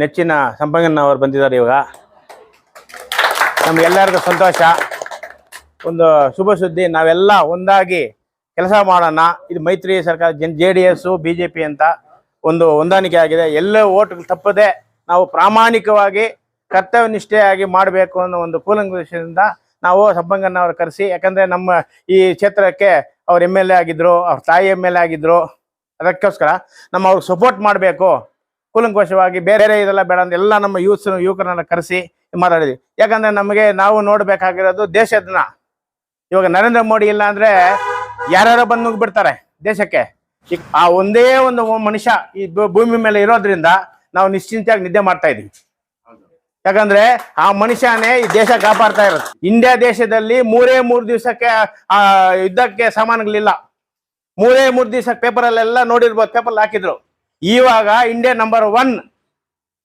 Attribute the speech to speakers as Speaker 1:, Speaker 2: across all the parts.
Speaker 1: ನೆಚ್ಚಿನ ಸಂಪಂಗಣ್ಣ ಅವರು ಬಂದಿದ್ದಾರೆ ಇವಾಗ. ನಮ್ಗೆಲ್ಲರಿಗೂ ಸಂತೋಷ. ಒಂದು ಶುಭ ಸುದ್ದಿ, ನಾವೆಲ್ಲ ಒಂದಾಗಿ ಕೆಲಸ ಮಾಡೋಣ. ಇದು ಮೈತ್ರಿ ಸರ್ಕಾರ, Jan J D S B J P ಅಂತ ಒಂದು ಹೊಂದಾಣಿಕೆ ಆಗಿದೆ. ಎಲ್ಲ ಓಟ್ಗಳು ತಪ್ಪದೆ ನಾವು ಪ್ರಾಮಾಣಿಕವಾಗಿ ಕರ್ತವ್ಯ ನಿಷ್ಠೆಯಾಗಿ ಮಾಡಬೇಕು ಅನ್ನೋ ಒಂದು ಕೂಲಂಕಷದಿಂದ ನಾವು ಅವ್ರು ಕರೆಸಿ. ಯಾಕಂದ್ರೆ ನಮ್ಮ ಈ ಕ್ಷೇತ್ರಕ್ಕೆ ಅವ್ರ ಎಂ ಎಲ್ ಎ ಆಗಿದ್ರು, ಅವ್ರ ತಾಯಿ ಎಂ ಎಲ್ ಎ ಆಗಿದ್ರು. ಅದಕ್ಕೋಸ್ಕರ ನಮ್ಮ ಅವ್ರಿಗೆ ಸಪೋರ್ಟ್ ಮಾಡಬೇಕು. ಕೂಲಂಕಷವಾಗಿ ಬೇರೆ ಇದೆಲ್ಲ ಬೇಡ ಅಂತ ಎಲ್ಲ ನಮ್ಮ ಯೂತ್ಸ್ ಯುವಕರನ್ನ ಕರೆಸಿ ಮಾತಾಡಿದ್ವಿ. ಯಾಕಂದ್ರೆ ನಮಗೆ ನಾವು ನೋಡ್ಬೇಕಾಗಿರೋದು ದೇಶದನ್ನ ಇವಾಗ ನರೇಂದ್ರ ಮೋದಿ ಇಲ್ಲ ಅಂದ್ರೆ ಯಾರ್ಯಾರೋ ಬಂದು ನುಗ್ಬಿಡ್ತಾರೆ ದೇಶಕ್ಕೆ. ಆ ಒಂದೇ ಒಂದು ಮನುಷ್ಯ ಈ ಭೂಮಿ ಮೇಲೆ ಇರೋದ್ರಿಂದ ನಾವು ನಿಶ್ಚಿಂತೆಯಾಗಿ ನಿದ್ದೆ ಮಾಡ್ತಾ ಇದೀವಿ ಯಾಕಂದ್ರೆ ಆ ಮನುಷ್ಯನೇ ಈ ದೇಶ ಕಾಪಾಡ್ತಾ ಇರೋದು. ಇಂಡಿಯಾ ದೇಶದಲ್ಲಿ ಮೂರೇ ಮೂರು ದಿವಸಕ್ಕೆ ಆ ಯುದ್ಧಕ್ಕೆ ಸಾಮಾನುಗಳಿಲ್ಲ. ಮೂರೇ ಮೂರು ದಿವಸಕ್ಕೆ ಪೇಪರ್ ಅಲ್ಲೆಲ್ಲ ನೋಡಿರ್ಬೋದು ಪೇಪರ್ ಹಾಕಿದ್ರು. ಇವಾಗ India number one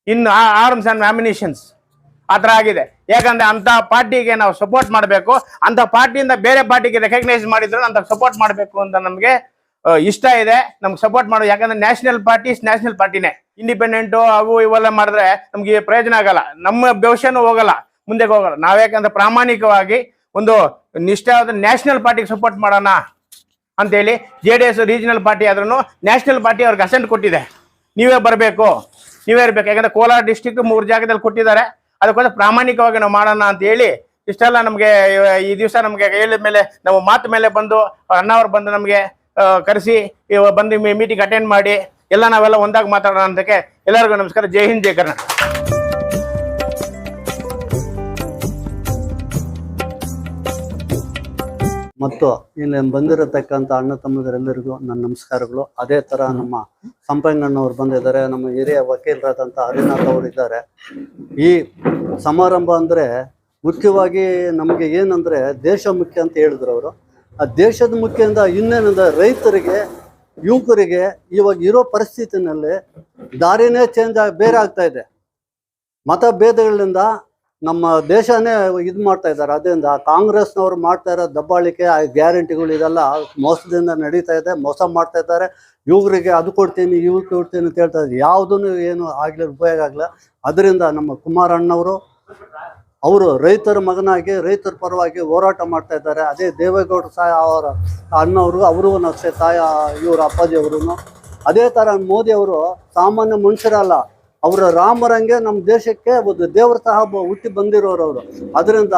Speaker 1: in arms and nominations ಆ ಥರ ಆಗಿದೆ. ಯಾಕಂದ್ರೆ ಅಂತ ಪಾರ್ಟಿಗೆ ನಾವು ಸಪೋರ್ಟ್ ಮಾಡಬೇಕು. ಅಂತ ಪಾರ್ಟಿಯಿಂದ ಬೇರೆ ಪಾರ್ಟಿಗೆ ರೆಕಗ್ನೈಸ್ ಮಾಡಿದ್ರು ಅಂತ ಸಪೋರ್ಟ್ ಮಾಡಬೇಕು ಅಂತ ನಮಗೆ ಇಷ್ಟ ಇದೆ. ನಮ್ಗೆ ಸಪೋರ್ಟ್ ಮಾಡೋದು ಯಾಕಂದ್ರೆ ನ್ಯಾಷನಲ್ ಪಾರ್ಟೀಸ್ ನ್ಯಾಷನಲ್ ಪಾರ್ಟಿನೇ ಇಂಡಿಪೆಂಡೆಂಟು ಅವು ಇವೆಲ್ಲ ಮಾಡಿದ್ರೆ ನಮಗೆ ಪ್ರಯೋಜನ ಆಗಲ್ಲ. ನಮ್ಮ ಭವಿಷ್ಯನೂ ಹೋಗಲ್ಲ. ಮುಂದೆ ಹೋಗಲ್ಲ. ನಾವು ಯಾಕಂದ್ರೆ ಪ್ರಾಮಾಣಿಕವಾಗಿ ಒಂದು ನಿಷ್ಠವಾದ ನ್ಯಾಷನಲ್ ಪಾರ್ಟಿಗೆ ಸಪೋರ್ಟ್ ಮಾಡೋಣ. ಅಂತೇಳಿ J D S regional party ಆದ್ರೂ ನ್ಯಾಷನಲ್ ಪಾರ್ಟಿ ಅವ್ರಿಗೆ ಅಸೆಂಟ್ ಕೊಟ್ಟಿದೆ. ನೀವೇ ಬರಬೇಕು. ನೀವೇ ಇರಬೇಕು. ಯಾಕಂದ್ರೆ ಕೋಲಾರ ಡಿಸ್ಟಿಕ್ ಮೂರು ಜಾಗದಲ್ಲಿ ಕೊಟ್ಟಿದ್ದಾರೆ. ಅದಕ್ಕೋಸ್ಕರ ಪ್ರಾಮಾಣಿಕವಾಗಿ ನಾವು ಮಾಡೋಣ ಅಂತ ಹೇಳಿ ಇಷ್ಟೆಲ್ಲ ನಮಗೆ ಈ ದಿವಸ ನಮಗೆ ಹೇಳಿದ ಮೇಲೆ ನಾವು ಮಾತು ಮೇಲೆ ಬಂದು ಅಣ್ಣವ್ರು ಬಂದು ನಮಗೆ ಕರೆಸಿ ಬಂದು ಮೀಟಿಂಗ್ ಅಟೆಂಡ್ ಮಾಡಿ ಎಲ್ಲ ನಾವೆಲ್ಲ ಒಂದಾಗಿ ಮಾತಾಡೋಣ ಅಂತಕ್ಕೆ ಎಲ್ಲರಿಗೂ ನಮಸ್ಕಾರ. ಜೈ ಹಿಂದ್, ಜೈ ಕರ್ನಾಟಕ.
Speaker 2: ಮತ್ತು ಇಲ್ಲಿ ಬಂದಿರತಕ್ಕಂಥ ಅಣ್ಣ ತಮ್ಮದರೆಲ್ಲರಿಗೂ ನನ್ನ ನಮಸ್ಕಾರಗಳು. ಅದೇ ತರ ನಮ್ಮ ಸಂಪಂಗಣ್ಣವ್ರು ಬಂದಿದ್ದಾರೆ ನಮ್ಮ ಹಿರಿಯ ವಕೀಲರಾದಂಥ ಹರಿನಾಥ್ ಅವರು ಇದ್ದಾರೆ. ಈ ಸಮಾರಂಭ ಅಂದ್ರೆ ಮುಖ್ಯವಾಗಿ ನಮಗೆ ಏನಂದ್ರೆ ದೇಶ ಮುಖ್ಯ ಅಂತ ಹೇಳಿದ್ರು ಅವರು. ಆ ದೇಶದ ಮುಖ್ಯದಿಂದ ಇನ್ನೇನಂದ್ರೆ ರೈತರಿಗೆ ಯುವಕರಿಗೆ ಇವಾಗ ಇರೋ ಪರಿಸ್ಥಿತಿನಲ್ಲಿ ದಾರಿನೇ ಚೇಂಜ್ ಆಗಿ ಬೇರೆ ಆಗ್ತಾ ಇದೆ. ಮತಭೇದಗಳಿಂದ ನಮ್ಮ ದೇಶನೇ ಇದು ಮಾಡ್ತಾ ಇದ್ದಾರೆ. ಅದರಿಂದ ಕಾಂಗ್ರೆಸ್ನವರು ಮಾಡ್ತಾ ಇರೋ ದಬ್ಬಾಳಿಕೆ, ಆ ಗ್ಯಾರಂಟಿಗಳು ಇದೆಲ್ಲ ಮೋಸದಿಂದ ನಡೀತಾ ಇದೆ, ಮೋಸ ಮಾಡ್ತಾ ಇದ್ದಾರೆ. ಇವ್ರಿಗೆ ಅದು ಕೊಡ್ತೀನಿ ಇವ್ರು ಕೊಡ್ತೀನಿ ಅಂತ ಹೇಳ್ತಾ ಇದ್ದಾರೆ. ಯಾವುದೂ ಏನು ಆಗ್ಲಿ, ಉಪಯೋಗ ಆಗಲ್ಲ ಅದರಿಂದ ನಮ್ಮ ಕುಮಾರಣ್ಣವರು ಅವರು ರೈತರ ಮಗನಾಗಿ, ರೈತರ ಪರವಾಗಿ ಹೋರಾಟ ಮಾಡ್ತಾ ಇದ್ದಾರೆ. ಅದೇ ದೇವೇಗೌಡ ಸಹ ಅವರ ಅಣ್ಣವರು, ಅವರು ಅಷ್ಟೇ ತಾಯ, ಇವರು ಅವರು ಅದೇ ಥರ ಮೋದಿ ಅವರು ಸಾಮಾನ್ಯ ಮನುಷ್ಯರಲ್ಲ. ಅವರ ರಾಮರಂಗೆ ನಮ್ಮ ದೇಶಕ್ಕೆ ಒಂದು ದೇವರ ಸಹ ಹುಟ್ಟಿ ಬಂದಿರೋರು ಅವರು. ಅದರಿಂದ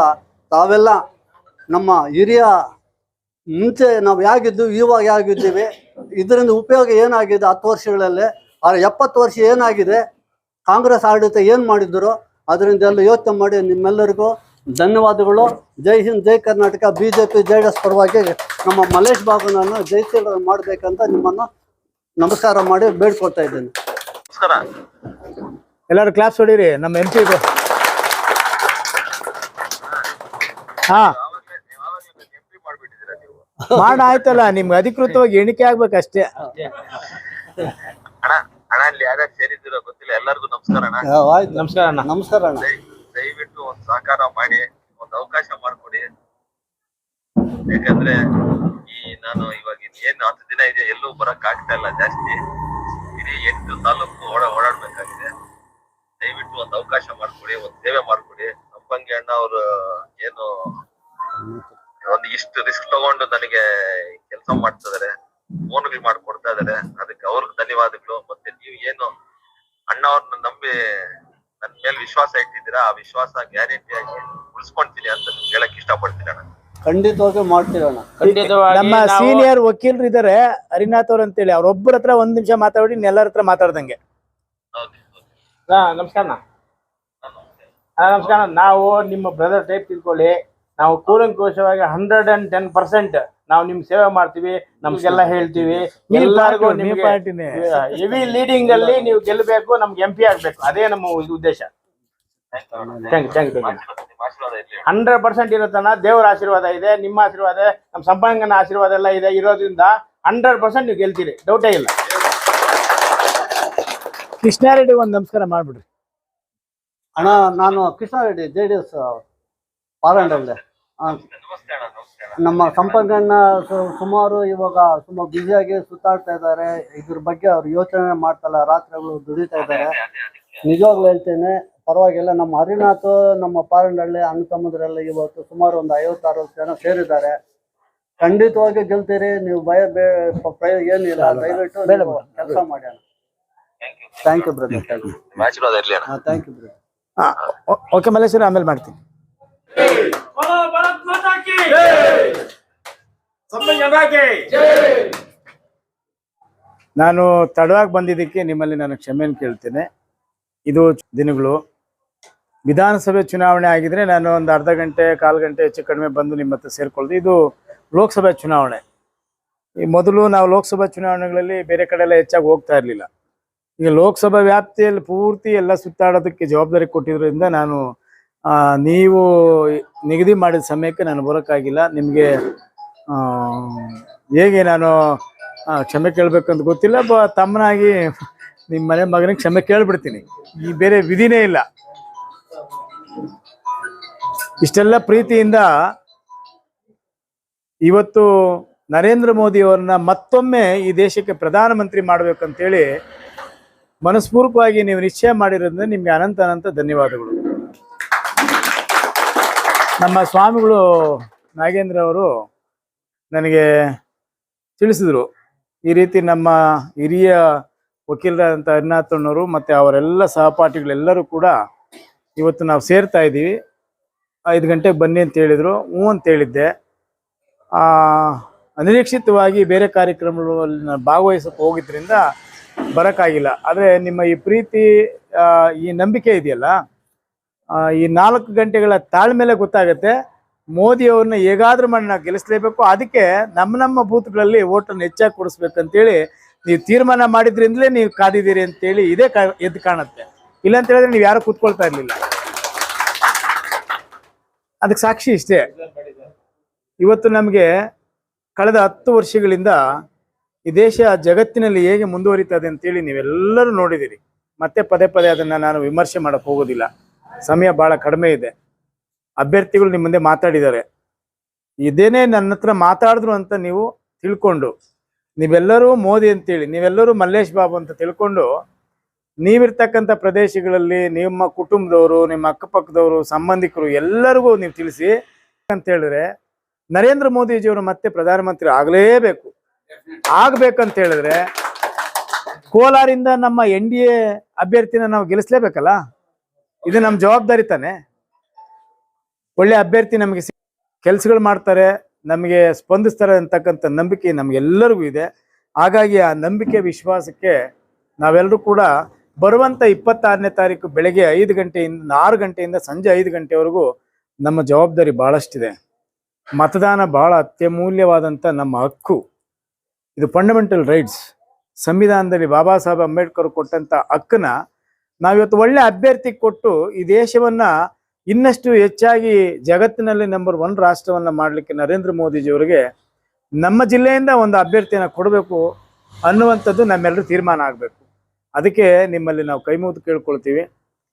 Speaker 2: ತಾವೆಲ್ಲ ನಮ್ಮ ಹಿರಿಯ ಮುಂಚೆ ನಾವು ಯಾಗಿದ್ದೀವಿ ಇವಾಗ ಹೇಗಿದ್ದೀವಿ, ಇದರಿಂದ ಉಪಯೋಗ ಏನಾಗಿದೆ ಹತ್ತು ವರ್ಷಗಳಲ್ಲಿ, ಆ ಎಪ್ಪತ್ತು ವರ್ಷ ಏನಾಗಿದೆ, ಕಾಂಗ್ರೆಸ್ ಆಡಳಿತ ಏನು ಮಾಡಿದ್ರು, ಅದರಿಂದ ಎಲ್ಲ ಯೋಚನೆ ಮಾಡಿ ನಿಮ್ಮೆಲ್ಲರಿಗೂ ಧನ್ಯವಾದಗಳು. Jai Hind, Jai Karnataka B J P J D S ಪರವಾಗಿ ನಮ್ಮ ಮಲೇಶ್ ಬಾಬುನನ್ನು ಜೈಶೀಲ ಮಾಡಬೇಕಂತ ನಿಮ್ಮನ್ನು ನಮಸ್ಕಾರ ಮಾಡಿ ಬೇಡ್ಕೊಳ್ತಾ ಇದ್ದೀನಿ.
Speaker 3: ನಮಸ್ಕಾರ.
Speaker 1: ಎಲ್ಲರೂ ಕ್ಲಾಸ್ ಹೊಡೀರಿ ನಮ್ಮ ಎಂ ಪಿ ಹಾ. ಮಾಡ ಆಯ್ತಲ್ಲ ನಿಮ್ಗೆ ಅಧಿಕೃತವಾಗಿ ಎಣಿಕೆ ಆಗ್ಬೇಕಷ್ಟೇ.
Speaker 3: ಅಣ್ಣ ಅಣ್ಣ ಅಲ್ಲಿ ಯಾರ್ಯಾರು ಸೇರಿದ್ದೀರೋ ಗೊತ್ತಿಲ್ಲ ಎಲ್ಲರಿಗೂ ನಮಸ್ಕಾರ ಅಣ್ಣ.
Speaker 1: ನಮಸ್ಕಾರ ಅಣ್ಣ.
Speaker 2: ನಮಸ್ಕಾರ ಅಣ್ಣ.
Speaker 3: ದಯ- ದಯವಿಟ್ಟು ಒಂದು ಸಹಕಾರ ಮಾಡಿ ಒಂದು ಅವಕಾಶ ಮಾಡ್ಕೊಡಿ. ಯಾಕಂದ್ರೆ ಈ ನಾನು ಇವಾಗ ಏನ್ ಹತ್ತು ದಿನ ಇದೆ ಎಲ್ಲೂ ಬರಕ್ ಆಗ್ತಾ ಇಲ್ಲ ಜಾಸ್ತಿ. ಇಡೀ ಎಂಟು ತಾಲೂಕು ಓಡ, ಓಡಾಡ್ಬೇಕಾಗಿದೆ. ದಯವಿಟ್ಟು ಒಂದು ಅವಕಾಶ ಮಾಡಿಕೊಡಿ, ಒಂದು ಸೇವೆ ಮಾಡಿಕೊಡಿ. ಸಂಪಂಗಿ ಅಣ್ಣ ಅವ್ರು ಏನು ಒಂದು ಇಷ್ಟು ರಿಸ್ಕ್ ತಗೊಂಡು ನನಗೆ ಕೆಲಸ ಮಾಡ್ತಿದಾರೆ ಫೋನ್ಗಳು ಮಾಡ್ಕೊಡ್ತಾ ಇದಾರೆ. ಅದಕ್ಕೆ ಅವ್ರಿಗೆ ಧನ್ಯವಾದಗಳು. ಮತ್ತೆ ನೀವು ಏನು ಅಣ್ಣ ಅವ್ರನ್ನ ನಂಬಿ ನನ್ನ ಮೇಲೆ ವಿಶ್ವಾಸ ಇಟ್ಟಿದ್ದೀರಾ? ಆ ವಿಶ್ವಾಸ ಗ್ಯಾರಂಟಿ ಆಗಿ ಉಳಿಸ್ಕೊಂತೀನಿ ಅಂತ ಹೇಳಕ್ ಇಷ್ಟಪಡ್ತೀನಿ ಅಣ್ಣ.
Speaker 2: ಖಂಡಿತವಾಗಿ ಮಾಡ್ತೀವಿ ಖಂಡಿತವಾಗಿ
Speaker 1: ನಮ್ಮ ಸೀನಿಯರ್ ವಕೀಲರು ಇದಾರೆ ಹರಿನಾಥ್ ಅವ್ರು ಅಂತೇಳಿ. ಅವ್ರೊಬ್ಬರ ಹತ್ರ ಒಂದ್ ನಿಮಿಷ ಮಾತಾಡಿ ಎಲ್ಲರ ಹತ್ರ ಮಾತಾಡ್ದಂಗೆ.
Speaker 3: ಹಾ,
Speaker 1: ನಮಸ್ಕಾರ ನಮಸ್ಕಾರ ನಾವು ನಿಮ್ಮ ಬ್ರದರ್ ಟೈಪ್ ತಿಳ್ಕೊಳ್ಳಿ. ನಾವು ಕೂಲಂಕುಷವಾಗಿ ಹಂಡ್ರೆಡ್ ಅಂಡ್ ಟೆನ್ ಪರ್ಸೆಂಟ್ ನಾವು ನಿಮ್ ಸೇವೆ ಮಾಡ್ತೀವಿ ನಮ್ಗೆಲ್ಲ ಹೇಳ್ತೀವಿ. ಎಲ್ಲರಿಗೂ ಹೆವಿ ಲೀಡಿಂಗ್ ಅಲ್ಲಿ ನೀವು ಗೆಲ್ಲಬೇಕು ನಮ್ಗೆ ಎಂ ಪಿ ಆಗ್ಬೇಕು. ಅದೇ ನಮ್ಮ ಉದ್ದೇಶ. ಥ್ಯಾಂಕ್ ಯು ಥ್ಯಾಂಕ್ ಯು
Speaker 3: ನಿಮ್ಮ ಆಶೀರ್ವಾದ ಇರ್ಲಿ.
Speaker 1: ಹಂಡ್ರೆಡ್ ಪರ್ಸೆಂಟ್ ಇರುತ್ತಣ್ಣ ದೇವರ ಆಶೀರ್ವಾದ ಇದೆ ನಿಮ್ಮ ಆಶೀರ್ವಾದ ನಮ್ಮ ಸಂಪಂಗನ ಆಶೀರ್ವಾದ ಎಲ್ಲ ಇದೆ ಇರೋದ್ರಿಂದ ಹಂಡ್ರೆಡ್ ಪರ್ಸೆಂಟ್ ನೀವು ಗೆಲ್ತೀರಿ ಡೌಟೇ ಇಲ್ಲ. ಕೃಷ್ಣಾರೆಡ್ಡಿ ಒಂದು ನಮಸ್ಕಾರ ಮಾಡ್ಬಿಡ್ರಿ.
Speaker 2: ಅಣ್ಣ ನಾನು ಕೃಷ್ಣಾರೆಡ್ಡಿ ಜೆ ಡಿ ಎಸ್ ಪಾಲಂಡಲ್ಲಿ
Speaker 3: ನಮಸ್ತೆ ಅಣ್ಣ ನಮಸ್ತೆ
Speaker 2: ನಮ್ಮ ಸಂಪಂಗಣ್ಣ ಸು- ಸುಮಾರು ಇವಾಗ ತುಂಬಾ ಬ್ಯುಸಿಯಾಗಿ ಸುತ್ತಾಡ್ತಾ ಇದ್ದಾರೆ. ಇದ್ರ ಬಗ್ಗೆ ಅವ್ರು ಯೋಚನೆ ಮಾಡ್ತಲ್ಲ ರಾತ್ರಿಗಳು ದುಡಿತಾ ಇದ್ದಾರೆ. ನಿಜವಾಗ್ಲೂ ಹೇಳ್ತೇನೆ ಪರವಾಗಿಲ್ಲ ನಮ್ಮ ಹರಿನಾಥ್ ನಮ್ಮ ಪಾರಂಡಳ್ಳಿ ಅಣ್ಣ ತಮ್ಮದ್ರೆಲ್ಲ ಇವತ್ತು ಸುಮಾರು ಒಂದು ಐವತ್ತಾರು ಜನ ಸೇರಿದ್ದಾರೆ. ಖಂಡಿತವಾಗಿ ಗೆಲ್ತೀರಿ ನೀವು ಭಯ ಬೇ ಏನಿಲ್ಲ ದಯವಿಟ್ಟು ಕೆಲಸ ಮಾಡಿ ಅಣ್ಣ. Thank you brother thank you brother
Speaker 4: ಹಾ ಓಕೆ ಮಲ್ಲೇಶ್ವರಿ ಆಮೇಲೆ ಮಾಡ್ತೀನಿ. ನಾನು ತಡವಾಗಿ ಬಂದಿದ್ದಕ್ಕೆ ನಿಮ್ಮಲ್ಲಿ ನಾನು ಕ್ಷಮೆಯನ್ನು ಕೇಳ್ತೇನೆ. ಇದು ದಿನಗಳು. ವಿಧಾನಸಭೆ ಚುನಾವಣೆ ಆಗಿದ್ರೆ ನಾನು ಒಂದು ಅರ್ಧ ಗಂಟೆ, ಕಾಲು ಗಂಟೆ ಹೆಚ್ಚು ಕಡಿಮೆ ಬಂದು ನಿಮ್ಮ ಹತ್ರ ಸೇರ್ಕೊಳ್ದು. ಇದು ಲೋಕಸಭೆ ಚುನಾವಣೆ. ಈ ಮೊದಲು ನಾವು ಲೋಕಸಭಾ ಚುನಾವಣೆಗಳಲ್ಲಿ ಬೇರೆ ಕಡೆ ಎಲ್ಲ ಹೆಚ್ಚಾಗಿ ಹೋಗ್ತಾ ಇರಲಿಲ್ಲ. ಈಗ ಲೋಕಸಭಾ ವ್ಯಾಪ್ತಿಯಲ್ಲಿ ಪೂರ್ತಿ ಎಲ್ಲ ಸುತ್ತಾಡೋದಕ್ಕೆ ಜವಾಬ್ದಾರಿ ಕೊಟ್ಟಿದ್ರಿಂದ ನಾನು ನೀವು ನಿಗದಿ ಮಾಡಿದ ಸಮಯಕ್ಕೆ ನಾನು ಬರೋಕ್ಕಾಗಿಲ್ಲ. ನಿಮಗೆ ಹೇಗೆ ನಾನು ಕ್ಷಮೆ ಕೇಳಬೇಕಂತ ಗೊತ್ತಿಲ್ಲ. ಬ, ತಮ್ಮನಾಗಿ ನಿಮ್ಮ ಮನೆ ಮಗನಿಗೆ ಕ್ಷಮೆ ಕೇಳಿಬಿಡ್ತೀನಿ. ಈ ಬೇರೆ ವಿಧಿನೇ ಇಲ್ಲ. ಇಷ್ಟೆಲ್ಲ ಪ್ರೀತಿಯಿಂದ ಇವತ್ತು ನರೇಂದ್ರ ಮೋದಿ ಅವರನ್ನ ಮತ್ತೊಮ್ಮೆ ಈ ದೇಶಕ್ಕೆ ಪ್ರಧಾನಮಂತ್ರಿ ಮಾಡ್ಬೇಕಂತೇಳಿ ಮನಸ್ಪೂರ್ವಕವಾಗಿ ನೀವು ನಿಶ್ಚಯ ಮಾಡಿರೋದ್ರಿಂದ ನಿಮ್ಗೆ ಅನಂತ ಅನಂತ ಧನ್ಯವಾದಗಳು. ನಮ್ಮ ಸ್ವಾಮಿಗಳು ನಾಗೇಂದ್ರ ಅವರು ನನಗೆ ತಿಳಿಸಿದ್ರು, ಈ ರೀತಿ ನಮ್ಮ ಹಿರಿಯ ವಕೀಲರಾದಂಥ ಅರಿನಾಥಣ್ಣವರು ಮತ್ತು ಅವರೆಲ್ಲ ಸಹಪಾಠಿಗಳೆಲ್ಲರೂ ಕೂಡ ಇವತ್ತು ನಾವು ಸೇರ್ತಾ ಇದ್ದೀವಿ. ಐದು ಗಂಟೆಗೆ ಬನ್ನಿ ಅಂತ ಹೇಳಿದರು. ಹ್ಞೂ ಅಂತ ಹೇಳಿದ್ದೆ. ಅನಿರೀಕ್ಷಿತವಾಗಿ ಬೇರೆ ಕಾರ್ಯಕ್ರಮಗಳಲ್ಲಿ ನಾನು ಭಾಗವಹಿಸಕ್ಕೆ ಹೋಗಿದ್ರಿಂದ ಬರೋಕ್ಕಾಗಿಲ್ಲ ಆದರೆ ನಿಮ್ಮ ಈ ಪ್ರೀತಿ ಈ ನಂಬಿಕೆ ಇದೆಯಲ್ಲ ಈ ನಾಲ್ಕು ಗಂಟೆಗಳ ತಾಳ್ಮೇಲೆ ಗೊತ್ತಾಗುತ್ತೆ. ಮೋದಿಯವ್ರನ್ನ ಹೇಗಾದ್ರೂ ಮಾಡಿ ನಾವು ಗೆಲ್ಲಿಸಲೇಬೇಕು. ಅದಕ್ಕೆ ನಮ್ಮ ನಮ್ಮ ಬೂತ್ಗಳಲ್ಲಿ ಓಟನ್ನು ಹೆಚ್ಚಾಗಿ ಕೊಡಿಸ್ಬೇಕಂತೇಳಿ ನೀವು ತೀರ್ಮಾನ ಮಾಡಿದ್ರಿಂದಲೇ ನೀವು ಕಾದಿದ್ದೀರಿ ಅಂತೇಳಿ ಇದೇ ಕಾ, ಎದ್ದು ಕಾಣುತ್ತೆ. ಇಲ್ಲ ಅಂತ ಹೇಳಿದ್ರೆ ನೀವು ಯಾರು ಕೂತ್ಕೊಳ್ತಾ ಇರಲಿಲ್ಲ. ಅದಕ್ಕೆ ಸಾಕ್ಷಿ ಇಷ್ಟೇ. ಇವತ್ತು ನಮಗೆ ಕಳೆದ ಹತ್ತು ವರ್ಷಗಳಿಂದ ಈ ದೇಶ ಜಗತ್ತಿನಲ್ಲಿ ಹೇಗೆ ಮುಂದುವರಿತದೆ ಅಂತೇಳಿ ನೀವೆಲ್ಲರೂ ನೋಡಿದ್ದೀರಿ ಮತ್ತೆ ಪದೇ ಪದೇ ಅದನ್ನು ನಾನು ವಿಮರ್ಶೆ ಮಾಡಕ್ಕೆ ಹೋಗೋದಿಲ್ಲ. ಸಮಯ ಭಾಳ ಕಡಿಮೆ ಇದೆ. ಅಭ್ಯರ್ಥಿಗಳು ನಿಮ್ಮ ಮುಂದೆ ಮಾತಾಡಿದ್ದಾರೆ. ಇದೇನೇ ನನ್ನ ಹತ್ರ ಮಾತಾಡಿದ್ರು ಅಂತ ನೀವು ತಿಳ್ಕೊಂಡು, ನೀವೆಲ್ಲರೂ ಮೋದಿ ಅಂತೇಳಿ, ನೀವೆಲ್ಲರೂ ಮಲ್ಲೇಶ್ ಬಾಬು ಅಂತ ತಿಳ್ಕೊಂಡು ನೀವಿರ್ತಕ್ಕಂಥ ಪ್ರದೇಶಗಳಲ್ಲಿ ನಿಮ್ಮ ಕುಟುಂಬದವರು, ನಿಮ್ಮ ಅಕ್ಕಪಕ್ಕದವರು, ಸಂಬಂಧಿಕರು ಎಲ್ಲರಿಗೂ ನೀವು ತಿಳಿಸಿ ಅಂತ ಹೇಳಿದ್ರೆ ನರೇಂದ್ರ ಮೋದಿಜಿಯವರು ಮತ್ತೆ ಪ್ರಧಾನಮಂತ್ರಿ ಆಗಲೇಬೇಕು. ಆಗ್ಬೇಕಂತ ಹೇಳಿದ್ರೆ ಕೋಲಾರಿಂದ ನಮ್ಮ ಎನ್ ಡಿ ಎ ಅಭ್ಯರ್ಥಿನ ನಾವು ಗೆಲ್ಲಿಸ್ಲೇಬೇಕಲ್ಲ? ಇದು ನಮ್ಮ ಜವಾಬ್ದಾರಿ ತಾನೆ? ಒಳ್ಳೆ ಅಭ್ಯರ್ಥಿ ನಮಗೆ ಕೆಲಸಗಳು ಮಾಡ್ತಾರೆ, ನಮಗೆ ಸ್ಪಂದಿಸ್ತಾರೆ ಅಂತಕ್ಕಂಥ ನಂಬಿಕೆ ನಮಗೆಲ್ಲರಿಗೂ ಇದೆ. ಹಾಗಾಗಿ ಆ ನಂಬಿಕೆ, ವಿಶ್ವಾಸಕ್ಕೆ ನಾವೆಲ್ಲರೂ ಕೂಡ ಬರುವಂಥ ಇಪ್ಪತ್ತಾರನೇ ತಾರೀಕು ಬೆಳಗ್ಗೆ ಐದು ಗಂಟೆಯಿಂದ, ಆರು ಗಂಟೆಯಿಂದ ಸಂಜೆ ಐದು ಗಂಟೆವರೆಗೂ ನಮ್ಮ ಜವಾಬ್ದಾರಿ ಭಾಳಷ್ಟಿದೆ ಮತದಾನ ಭಾಳ ಅತ್ಯಮೂಲ್ಯವಾದಂಥ ನಮ್ಮ ಹಕ್ಕು. ಇದು ಫಂಡಮೆಂಟಲ್ ರೈಟ್ಸ್ ಸಂವಿಧಾನದಲ್ಲಿ ಬಾಬಾ ಸಾಹೇಬ್ ಅಂಬೇಡ್ಕರ್ ಕೊಟ್ಟಂತ ಹಕ್ಕನ್ನ ನಾವಿವತ್ತು ಒಳ್ಳೆ ಅಭ್ಯರ್ಥಿ ಕೊಟ್ಟು ಈ ದೇಶವನ್ನ ಇನ್ನಷ್ಟು ಹೆಚ್ಚಾಗಿ ಜಗತ್ತಿನಲ್ಲಿ ನಂಬರ್ ಒನ್ ರಾಷ್ಟ್ರವನ್ನ ಮಾಡಲಿಕ್ಕೆ ನರೇಂದ್ರ ಮೋದಿಜಿಯವರಿಗೆ ನಮ್ಮ ಜಿಲ್ಲೆಯಿಂದ ಒಂದು ಅಭ್ಯರ್ಥಿಯನ್ನ ಕೊಡಬೇಕು ಅನ್ನುವಂಥದ್ದು ನಮ್ಮೆಲ್ಲರೂ ತೀರ್ಮಾನ ಆಗಬೇಕು. ಅದಕ್ಕೆ ನಿಮ್ಮಲ್ಲಿ ನಾವು ಕೈ ಮುಗಿದು ಕೇಳ್ಕೊಳ್ತೀವಿ.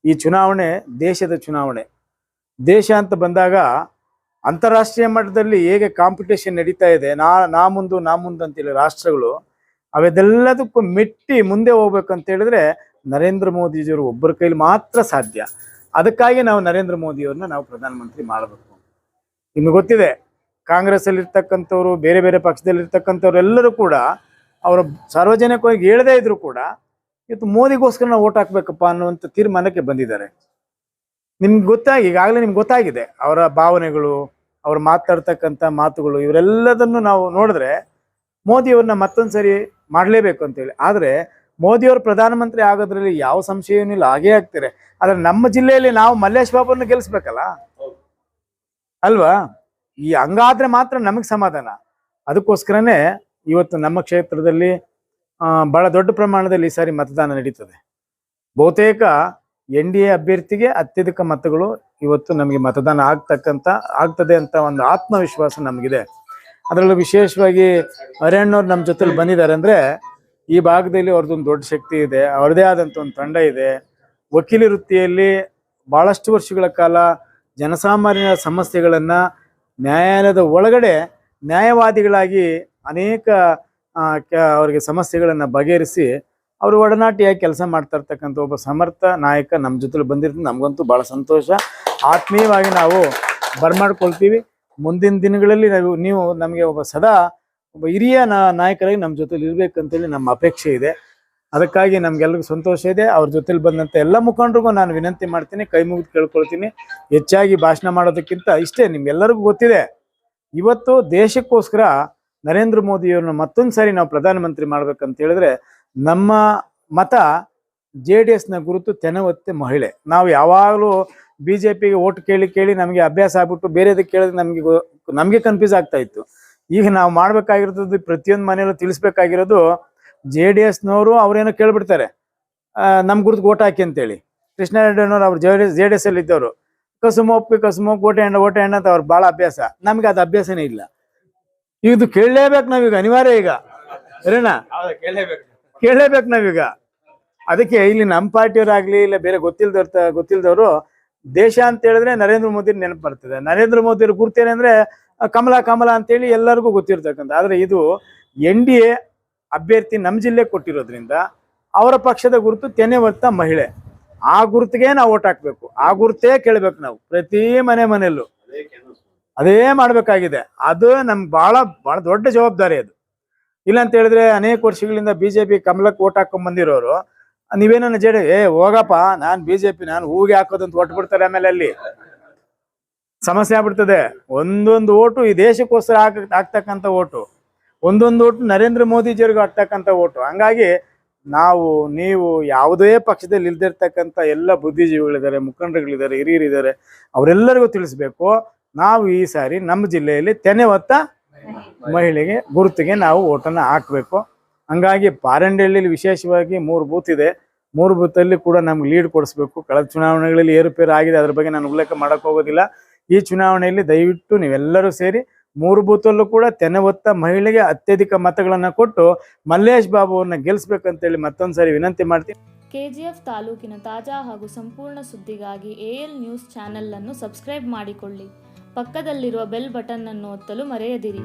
Speaker 4: ಈ ಚುನಾವಣೆ ದೇಶದ ಚುನಾವಣೆ. ದೇಶ ಅಂತ ಬಂದಾಗ ಅಂತಾರಾಷ್ಟ್ರೀಯ ಮಟ್ಟದಲ್ಲಿ ಹೇಗೆ ಕಾಂಪಿಟೇಷನ್ ನಡೀತಾ ಇದೆ, ನಾ ನಾ ಮುಂದು ನಾ ಮುಂದು ಅಂತೇಳಿ ರಾಷ್ಟ್ರಗಳು. ಅವೆಲ್ಲದಕ್ಕೂ ಮೆಟ್ಟಿ ಮುಂದೆ ಹೋಗ್ಬೇಕಂತ ಹೇಳಿದ್ರೆ ನರೇಂದ್ರ ಮೋದಿಜಿಯವರು ಒಬ್ಬರ ಕೈಲಿ ಮಾತ್ರ ಸಾಧ್ಯ. ಅದಕ್ಕಾಗಿ ನಾವು ನರೇಂದ್ರ ಮೋದಿಯವ್ರನ್ನ ನಾವು ಪ್ರಧಾನಮಂತ್ರಿ ಮಾಡಬೇಕು. ನಿಮ್ಗೆ ಗೊತ್ತಿದೆ ಕಾಂಗ್ರೆಸ್ ಅಲ್ಲಿ ಇರ್ತಕ್ಕಂಥವ್ರು ಬೇರೆ ಬೇರೆ ಪಕ್ಷದಲ್ಲಿ ಇರ್ತಕ್ಕಂಥವ್ರು ಎಲ್ಲರೂ ಕೂಡ ಅವರು ಸಾರ್ವಜನಿಕವಾಗಿ ಹೇಳದೇ ಇದ್ರು ಕೂಡ ಇವತ್ತು ಮೋದಿಗೋಸ್ಕರ ನಾವು ಓಟ್ ಹಾಕ್ಬೇಕಪ್ಪ ಅನ್ನುವಂಥ ತೀರ್ಮಾನಕ್ಕೆ ಬಂದಿದ್ದಾರೆ. ನಿಮ್ಗೆ ಗೊತ್ತಾಗಿ ಈಗಾಗಲೇ ನಿಮ್ಗೆ ಗೊತ್ತಾಗಿದೆ, ಅವರ ಭಾವನೆಗಳು, ಅವ್ರು ಮಾತಾಡ್ತಕ್ಕಂಥ ಮಾತುಗಳು, ಇವರೆಲ್ಲದನ್ನು ನಾವು ನೋಡಿದ್ರೆ ಮೋದಿಯವ್ರನ್ನ ಮತ್ತೊಂದ್ಸರಿ ಮಾಡಲೇಬೇಕು ಅಂತೇಳಿ ಆದರೆ ಮೋದಿಯವರು ಪ್ರಧಾನಮಂತ್ರಿ ಆಗೋದ್ರಲ್ಲಿ ಯಾವ ಸಂಶಯವೂ ಇಲ್ಲ, ಹಾಗೇ ಆಗ್ತಾರೆ ಆದರೆ ನಮ್ಮ ಜಿಲ್ಲೆಯಲ್ಲಿ ನಾವು ಮಲ್ಲೇಶ್ ಬಾಬುನ ಗೆಲ್ಲಿಸ್ಬೇಕಲ್ಲ ಅಲ್ವಾ? ಈ ಹಂಗಾದ್ರೆ ಮಾತ್ರ ನಮಗೆ ಸಮಾಧಾನ. ಅದಕ್ಕೋಸ್ಕರನೇ ಇವತ್ತು ನಮ್ಮ ಕ್ಷೇತ್ರದಲ್ಲಿ ಬಹಳ ದೊಡ್ಡ ಪ್ರಮಾಣದಲ್ಲಿ ಈ ಸಾರಿ ಮತದಾನ ನಡೀತದೆ. ಬಹುತೇಕ ಎನ್ ಡಿ ಎ ಅಭ್ಯರ್ಥಿಗೆ ಅತ್ಯಧಿಕ ಮತಗಳು ಇವತ್ತು ನಮಗೆ ಮತದಾನ ಆಗ್ತಕ್ಕಂಥ, ಆಗ್ತದೆ ಅಂತ ಒಂದು ಆತ್ಮವಿಶ್ವಾಸ ನಮಗಿದೆ. ಅದರಲ್ಲೂ ವಿಶೇಷವಾಗಿ ಹರಿಯಣ್ಣವ್ರು ನಮ್ಮ ಜೊತೆಲಿ ಬಂದಿದ್ದಾರೆ ಅಂದರೆ ಈ ಭಾಗದಲ್ಲಿ ಅವ್ರದ್ದೊಂದು ದೊಡ್ಡ ಶಕ್ತಿ ಇದೆ ಅವ್ರದೇ ಆದಂಥ ಒಂದು ತಂಡ ಇದೆ. ವಕೀಲಿ ವೃತ್ತಿಯಲ್ಲಿ ಭಾಳಷ್ಟು ವರ್ಷಗಳ ಕಾಲ ಜನಸಾಮಾನ್ಯರ ಸಮಸ್ಯೆಗಳನ್ನು ನ್ಯಾಯಾಲಯದ ಒಳಗಡೆ ನ್ಯಾಯವಾದಿಗಳಾಗಿ ಅನೇಕ ಅವರಿಗೆ ಸಮಸ್ಯೆಗಳನ್ನು ಬಗೆಹರಿಸಿ ಅವರು ಒಡನಾಟಿಯಾಗಿ ಕೆಲಸ ಮಾಡ್ತಾ ಇರ್ತಕ್ಕಂಥ ಒಬ್ಬ ಸಮರ್ಥ ನಾಯಕ ನಮ್ಮ ಜೊತೆಲಿ ಬಂದಿರ್ತೀನಿ. ನಮಗಂತೂ ಭಾಳ ಸಂತೋಷ. ಆತ್ಮೀಯವಾಗಿ ನಾವು ಬರ್ಮಾಡ್ಕೊಳ್ತೀವಿ. ಮುಂದಿನ ದಿನಗಳಲ್ಲಿ ನಾವು, ನೀವು ನಮಗೆ ಒಬ್ಬ ಸದಾ ಒಬ್ಬ ಹಿರಿಯ ನಾಯಕರಾಗಿ ನಮ್ಮ ಜೊತೆಲಿ ಇರ್ಬೇಕಂತೇಳಿ ನಮ್ಮ ಅಪೇಕ್ಷೆ ಇದೆ. ಅದಕ್ಕಾಗಿ ನಮ್ಗೆಲ್ರಿಗೂ ಸಂತೋಷ ಇದೆ. ಅವ್ರ ಜೊತೆಲಿ ಬಂದಂಥ ಎಲ್ಲ ಮುಖಂಡರಿಗೂ ನಾನು ವಿನಂತಿ ಮಾಡ್ತೀನಿ, ಕೈ ಮುಗಿದು ಕೇಳ್ಕೊಳ್ತೀನಿ. ಹೆಚ್ಚಾಗಿ ಭಾಷಣ ಮಾಡೋದಕ್ಕಿಂತ ಇಷ್ಟೇ ನಿಮ್ಗೆಲ್ಲರಿಗೂ ಗೊತ್ತಿದೆ. ಇವತ್ತು ದೇಶಕ್ಕೋಸ್ಕರ ನರೇಂದ್ರ ಮೋದಿಯವ್ರನ್ನ ಮತ್ತೊಂದು ಸಾರಿ ನಾವು ಪ್ರಧಾನಮಂತ್ರಿ ಮಾಡ್ಬೇಕಂತ ಹೇಳಿದ್ರೆ ನಮ್ಮ ಮತ ಜೆ ಡಿ ಎಸ್ನ ಗುರುತು ತೆನವತ್ತೆ ಮಹಿಳೆ. ನಾವು ಯಾವಾಗಲೂ ಬಿ ಜೆ ಪಿಗೆ ಓಟ್ ಕೇಳಿ ಕೇಳಿ ನಮಗೆ ಅಭ್ಯಾಸ ಆಗ್ಬಿಟ್ಟು ಬೇರೆದಕ್ಕೆ ಕೇಳಿದ್ರೆ ನಮಗೆ ನಮಗೆ ಕನ್ಫ್ಯೂಸ್ ಆಗ್ತಾ ಇತ್ತು. ಈಗ ನಾವು ಮಾಡಬೇಕಾಗಿರೋದು ಪ್ರತಿಯೊಂದು ಮನೆಯಲ್ಲೂ ತಿಳಿಸ್ಬೇಕಾಗಿರೋದು ಜೆ ಡಿ ಎಸ್ನವರು ಅವ್ರೇನೋ ಕೇಳಿಬಿಡ್ತಾರೆ ನಮ್ಮ ಗುರುತು ಓಟ್ ಹಾಕಿ ಅಂತೇಳಿ. ಕೃಷ್ಣಾರೆಡ್ಡಿನವ್ರು ಅವ್ರು J D J D S ಅಲ್ಲಿ ಇದ್ದವರು ಕಸುಮೊಪ್ಪಿ ಕಸುಮೋಪ್ ಓಟೆ ಹಣ್ಣು ಓಟೆ ಹಣ್ಣು ಅಂತ ಅವ್ರು ಭಾಳ ಅಭ್ಯಾಸ. ನಮಗೆ ಅದು ಅಭ್ಯಾಸನೇ ಇಲ್ಲ. ಇದು ಕೇಳಲೇಬೇಕು ನಾವೀಗ ಅನಿವಾರ್ಯ ಈಗ. ಸರಿನಾ? ಕೇಳಲೇಬೇಕು. ನಾವೀಗ. ಅದಕ್ಕೆ ಇಲ್ಲಿ ನಮ್ಮ ಪಾರ್ಟಿಯವರಾಗ್ಲಿ ಇಲ್ಲ ಬೇರೆ ಗೊತ್ತಿಲ್ದವ್ರ ಗೊತ್ತಿಲ್ದವರು ದೇಶ ಅಂತ ಹೇಳಿದ್ರೆ ನರೇಂದ್ರ ಮೋದಿ ನೆನಪು ಬರ್ತದೆ. ನರೇಂದ್ರ ಮೋದಿ ಗುರ್ತೇನೆ ಅಂದ್ರೆ ಕಮಲಾ ಕಮಲ ಕಮಲ ಅಂತೇಳಿ ಎಲ್ಲರಿಗೂ ಗೊತ್ತಿರ್ತಕ್ಕಂಥ. ಆದ್ರೆ ಇದು ಎನ್ ಡಿ ಎ ಅಭ್ಯರ್ಥಿ ನಮ್ಮ ಜಿಲ್ಲೆ ಕೊಟ್ಟಿರೋದ್ರಿಂದ ಅವರ ಪಕ್ಷದ ಗುರುತು ತೆನೆ ಹೊತ್ತ ಮಹಿಳೆ. ಆ ಗುರುತಿಗೆ ನಾವು ಓಟ್ ಹಾಕ್ಬೇಕು. ಆ ಗುರುತೇ ಕೇಳ್ಬೇಕು ನಾವು ಪ್ರತಿ ಮನೆ ಮನೆಯಲ್ಲೂ. ಅದೇ ಮಾಡ್ಬೇಕಾಗಿದೆ. ಅದು ನಮ್ ಬಹಳ ಬಹಳ ದೊಡ್ಡ ಜವಾಬ್ದಾರಿ ಅದು. ಇಲ್ಲ ಅಂತ ಹೇಳಿದ್ರೆ ಅನೇಕ ವರ್ಷಗಳಿಂದ ಬಿಜೆಪಿ ಕಮಲಕ್ಕೆ ಓಟ್ ಹಾಕೊಂಡ್ ಬಂದಿರೋರು, ನೀವೇನ ಜೆಡಿ, ಏ ಹೋಗಪ್ಪ, ನಾನ್ ಬಿಜೆಪಿ, ನಾನು ಹೂಗೆ ಹಾಕೋದಂತ ಒಟ್ಟು ಬಿಡ್ತಾರೆ ಆಮೇಲೆ ಅಲ್ಲಿ. ಸಮಸ್ಯೆ ಆಗ್ಬಿಡ್ತದೆ. ಒಂದೊಂದು ಓಟು ಈ ದೇಶಕ್ಕೋಸ್ಕರ ಹಾಕ್, ಹಾಕ್ತಕ್ಕಂಥ ಓಟು. ಒಂದೊಂದು ಓಟು ನರೇಂದ್ರ ಮೋದಿಜಿಯವ್ರಿಗೆ ಹಾಕ್ತಕ್ಕಂಥ ಓಟು. ಹಂಗಾಗಿ ನಾವು, ನೀವು ಯಾವುದೇ ಪಕ್ಷದಲ್ಲಿ ಇಲ್ದಿರ್ತಕ್ಕಂಥ ಎಲ್ಲ ಬುದ್ಧಿಜೀವಿಗಳಿದ್ದಾರೆ, ಮುಖಂಡರುಗಳಿದ್ದಾರೆ, ಹಿರಿಯರಿದ್ದಾರೆ, ಅವರೆಲ್ಲರಿಗೂ ತಿಳಿಸ್ಬೇಕು. ನಾವು ಈ ಸಾರಿ ನಮ್ಮ ಜಿಲ್ಲೆಯಲ್ಲಿ ತೆನೆ ಹೊತ್ತ ಮಹಿಳೆಗೆ ಗುರುತಿಗೆ ನಾವು ಓಟನ್ನು ಹಾಕಬೇಕು. ಹಂಗಾಗಿ ಪಾರಂಡಳ್ಳಿಲಿ ವಿಶೇಷವಾಗಿ ಮೂರು ಬೂತ್ ಇದೆ. ಮೂರು ಬೂತಲ್ಲಿ ಕೂಡ ನಮ್ಗೆ ಲೀಡ್ ಕೊಡಿಸ್ಬೇಕು. ಕಳೆದ ಚುನಾವಣೆಗಳಲ್ಲಿ ಏರುಪೇರು ಆಗಿದೆ. ಅದ್ರ ಬಗ್ಗೆ ನಾನು ಉಲ್ಲೇಖ ಮಾಡೋಕೆ ಹೋಗೋದಿಲ್ಲ. ಈ ಚುನಾವಣೆಯಲ್ಲಿ ದಯವಿಟ್ಟು ನೀವೆಲ್ಲರೂ ಸೇರಿ ಮೂರು ಬೂತಲ್ಲೂ ಕೂಡ ತೆನೆ ಹೊತ್ತ ಮಹಿಳೆಗೆ ಅತ್ಯಧಿಕ ಮತಗಳನ್ನು ಕೊಟ್ಟು ಮಲ್ಲೇಶ್ ಬಾಬು ಅವ್ರನ್ನ ಗೆಲ್ಲಿಸ್ಬೇಕಂತೇಳಿ ಮತ್ತೊಂದ್ಸರಿ ವಿನಂತಿ ಮಾಡ್ತೀನಿ.
Speaker 5: ಕೆಜಿಎಫ್ ತಾಲೂಕಿನ ತಾಜಾ ಹಾಗೂ ಸಂಪೂರ್ಣ ಸುದ್ದಿಗಾಗಿ ಎಎಲ್ ನ್ಯೂಸ್ ಚಾನೆಲ್ ಅನ್ನು ಸಬ್ಸ್ಕ್ರೈಬ್ ಮಾಡಿಕೊಳ್ಳಿ. ಪಕ್ಕದಲ್ಲಿರುವ ಬೆಲ್ ಬಟನ್ ಅನ್ನು ಒತ್ತಲು ಮರೆಯದಿರಿ.